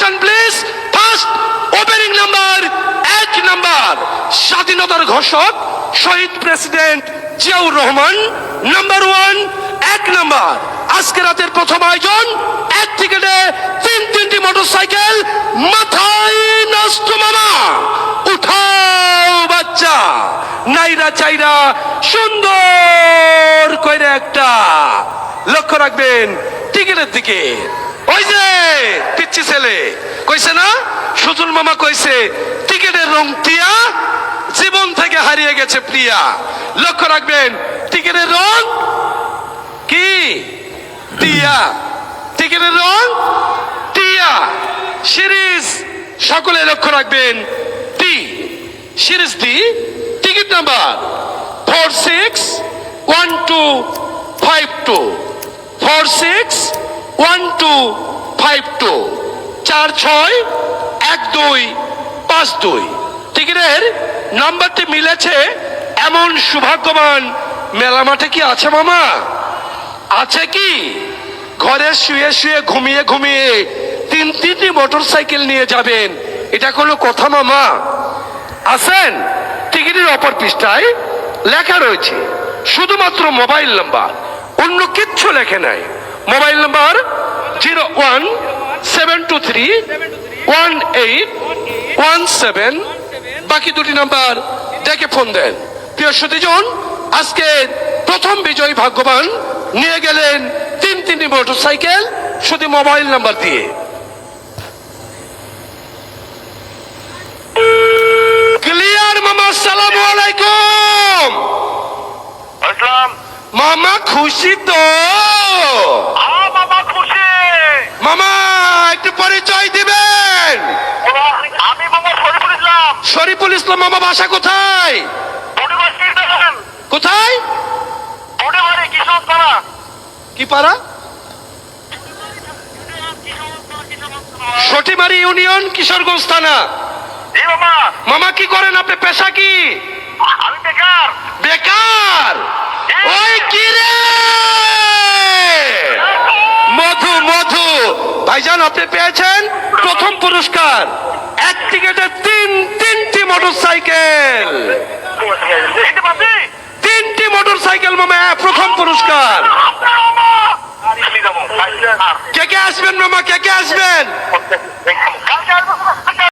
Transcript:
Attention please first opening number এক number স্বাধীনতার ঘোষক, শহীদ president Ziaur Rahman number one এক নাম্বার আজকে রাতের প্রথম আয়োজন, এক টিকেটে তিন তিনটি মোটরসাইকেল, মাথায় নষ্ট মামা। উঠাও বাচ্চা। নাইরা চাইরা সুন্দর কইরে একটা। লক্ষ্য রাখবেন, টিকেটের দিকে। ওই যে, পিচ্ছি ছেলে। কইছে না? সুজুল মামা কইছে, টিকেটের রং টিয়া, জীবন থেকে হারিয়ে গেছে প্রিয়া। লক্ষ্য রাখবেন, টিকেটের রং কি? টিয়া। টিকেটের রং টিয়া। সিরিজ সকলে লক্ষ্য রাখবেন, T. Series D ticket number four six one two five two. Four six two five two চার ছয়, এক দুই, পাঁচ দুই। টিকিটের নাম্বারটি মিলেছে এমন সৌভাগ্যবান মেলা মাঠে কি আছে মামা? আছে কি? ঘরে শুয়ে শুয়ে ঘুমিয়ে ঘুমিয়ে তিন তিনটি মোটর সাইকেল নিয়ে যাবেন। এটা কোনো কথা মামা? আছেন টিকিটের অপর পৃষ্ঠায় লেখা রয়েছে, শুধুমাত্র মোবাইল নাম্বার, অন্য কিচ্ছু লেখে নাই। Mobile number zero one seven two three one eight one seven বাকি দুটি নাম্বার দেখে ফোন দেন। প্রিয় সুদীজন আজকে প্রথম বিজয়ী ভাগ্যবান নিয়ে গেলেন তিন তিনটি মোটর সাইকেল শুধু মোবাইল নাম্বার দিয়ে। ক্লিয়ার মামা সালাম আলাইকুম। মামা খুশি তো? মামা একটু পরিচয় দিবেন। আমি বাবা শরীফুল ইসলাম। শরীফুল ইসলাম মামা বাসা কোথায়? কোথায়? কি পাড়া? সঠিমারি ইউনিয়ন কিশোরগঞ্জ থানা। মামা। কি করেন? আপনি পেশা কি? আমি বেকার বেকার ওই কি রে মধু মধু ভাইজান, আপনি পেয়েছেন প্রথম পুরস্কার। এক টিকেটে তিন, তিনটি মোটর সাইকেল তিনটি মোটর সাইকেল মামা প্রথম পুরস্কার। কে কে আসবেন মামা? কে কে আসবেন?